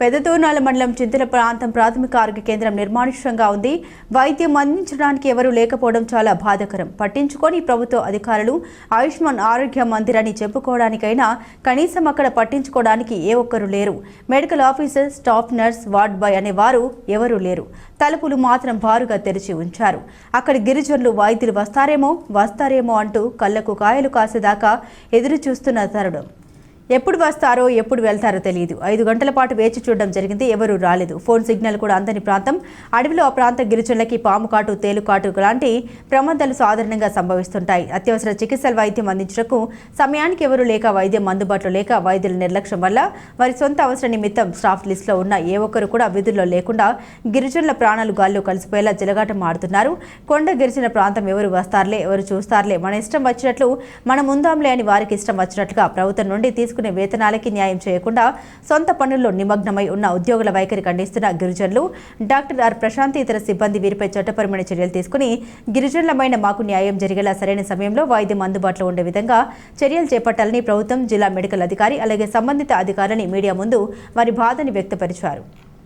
పెద్దతూర్నాల మండలం చింతల ప్రాంతం ప్రాథమిక ఆరోగ్య కేంద్రం నిర్మానుష్యంగా ఉంది. వైద్యం అందించడానికి ఎవరూ లేకపోవడం చాలా బాధాకరం. పట్టించుకొని ప్రభుత్వ అధికారులు ఆయుష్మాన్ ఆరోగ్య మందిర్ అని చెప్పుకోవడానికైనా కనీసం అక్కడ పట్టించుకోవడానికి ఏ ఒక్కరు లేరు. Medical officer staff nurse ward boy అనేవారు ఎవరూ లేరు. తలుపులు మాత్రం బారుగా తెరిచి ఉంచారు. అక్కడ గిరిజనులు వైద్యులు వస్తారేమో వస్తారేమో అంటూ కళ్ళకు కాయలు కాసేదాకా ఎదురు చూస్తున్న తరుణం. ఎప్పుడు వస్తారో ఎప్పుడు వెళ్తారో తెలియదు ఐదు గంటల పాటు వేచి చూడడం జరిగింది. ఎవరూ రాలేదు. ఫోన్ సిగ్నల్ కూడా అందని ప్రాంతం. అడవిలో ఆ ప్రాంత గిరిజనులకి పాము కాటు తేలుకాటు లాంటి ప్రమాదాలు సాధారణంగా సంభవిస్తుంటాయి. అత్యవసర చికిత్సల వైద్యం అందించడకు సమయానికి ఎవరూ లేక వైద్యం అందుబాటులో లేక వైద్యుల నిర్లక్ష్యం వల్ల వారి సొంత అవసర నిమిత్తం స్టాఫ్ లిస్టులో ఉన్న ఏ ఒక్కరు కూడా విధుల్లో లేకుండా గిరిజనుల ప్రాణాలు గాల్లో కలిసిపోయేలా జలగాటం ఆడుతున్నారు. కొండ గిరిజన ప్రాంతం ఎవరు వస్తారులే ఎవరు చూస్తారులే? మన ఇష్టం వచ్చినట్లు మనం ఉందాంలే అని వారికి ఇష్టం వచ్చినట్లుగా ప్రభుత్వం నుండి తీసుకు తీసుకునే వేతనాలకి న్యాయం చేయకుండా సొంత పనుల్లో నిమగ్నమై ఉన్న ఉద్యోగుల వైఖరి ఖండిస్తున్న గిరిజనులు డాక్టర్ ఆర్ ప్రశాంతి ఇతర సిబ్బంది వీరిపై చట్టపరమైన చర్యలు తీసుకుని గిరిజనులమైన మాకు న్యాయం జరిగేలా సరైన సమయంలో వాయిద్యం అందుబాటులో ఉండే విధంగా చర్యలు చేపట్టాలని ప్రభుత్వం జిల్లా మెడికల్ అధికారి అలాగే సంబంధిత అధికారులని మీడియా ముందు వారి బాధని వ్యక్తపరిచారు.